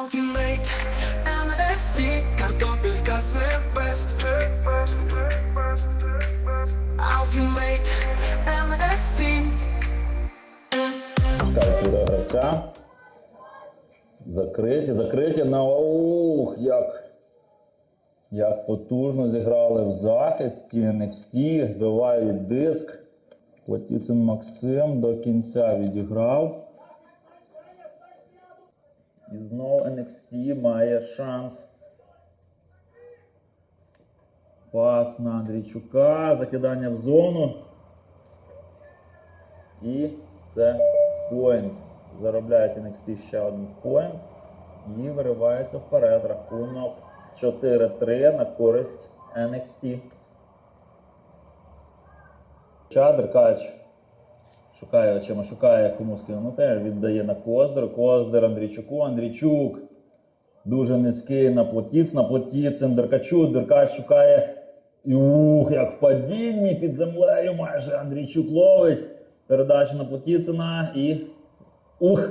Ultimate NXT Картопелька the best Ultimate NXT Чекає гравця. Закриті, закриті на ух, як. Як потужно зіграли в захисті, NXT, збивають диск. Платіцин Максим до кінця відіграв. І знову NXT має шанс. Пас на Андрійчука, закидання в зону. І це поінт. Заробляють NXT ще один поінт. І виривається вперед. Рахунок 4-3 на користь NXT. Чадеркач шукає очима, шукає кому скинути. Віддає на Коздер. Коздер Андрійчуку. Андрійчук. Дуже низький на плотіц, на плотіцин Деркачу. Деркач шукає. І ух, як в падінні під землею майже Андрійчук ловить. Передача на Плотіцина і. Ух!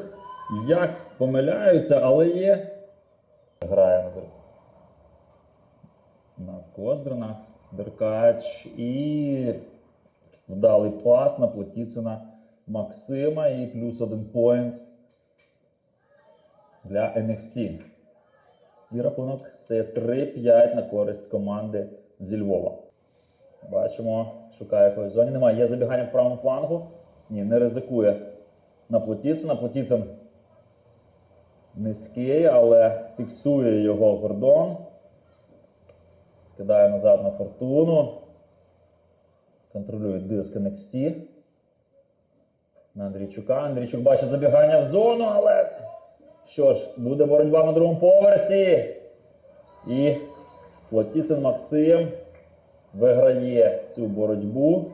Як помиляються, але є. Грає на Коздрина. Деркач і вдалий пас на Плотіцина Максима і плюс один поінт для NXT. І рахунок стає 3-5 на користь команди зі Львова. Бачимо, шукає якоїсь зоні. Немає. Є забігання в правому флангу. Ні, не ризикує на Плотіцина. Плотіцин низький, але фіксує його Гордон. Скидає назад на фортуну. Контролює диск NXT. На Андрійчука. Андрійчук бачить забігання в зону, але що ж, буде боротьба на другому поверсі. І Плотіцин Максим виграє цю боротьбу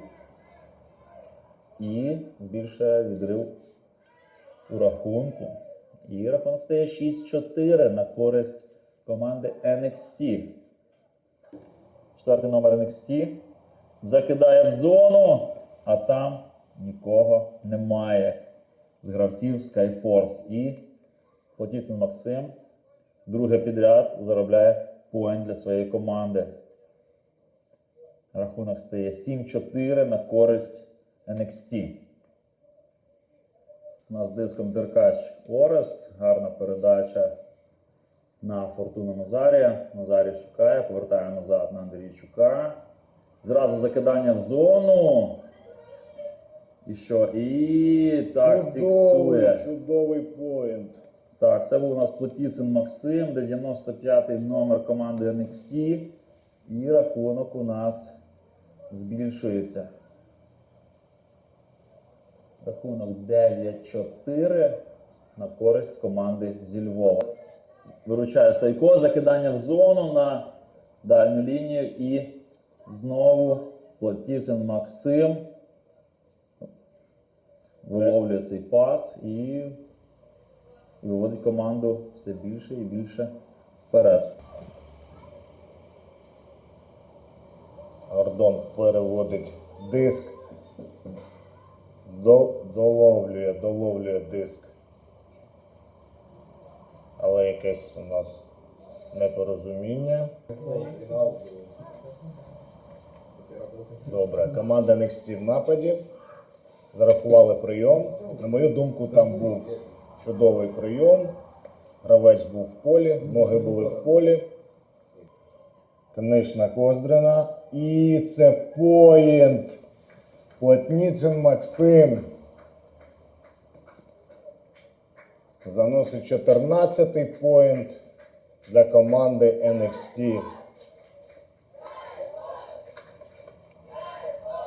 і збільшує відрив у рахунку. І рахунок стає 6-4 на користь команди NXT. Четвертий номер NXT закидає в зону, а там нікого немає з гравців Skyforce. І Плотіцин Максим друге підряд заробляє поінт для своєї команди. Рахунок стає 7-4 на користь NXT. У нас диском Деркач Орест. Гарна передача на Фортуну Назарія. Назарій шукає, повертає назад на Андрійчука. Зразу закидання в зону. І що? І так фіксує. чудовий поінт. Так, це був у нас Плотіцин Максим, 95-й номер команди NXT. І рахунок у нас збільшується. Рахунок 9-4 на користь команди зі Львова. Виручає Стайко, закидання в зону на дальню лінію і знову Плотіцин Максим виловлює цей пас і виводить команду все більше і більше вперед. Гордон переводить диск. До, доловлює, доловлює диск. Але якесь у нас непорозуміння. Добре, команда NXT в нападі. Зарахували прийом. На мою думку, там був чудовий прийом. Гравець був в полі, ноги були в полі. Книжна Коздрина. І це поєнт. Плотніцин Максим. Заносить 14-й поєнт для команди NXT.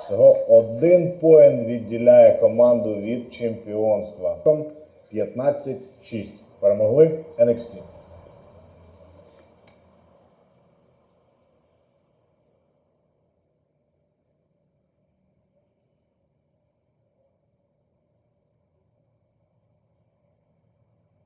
Всього один поін відділяє команду від чемпіонства. 15-6. Перемогли NXT.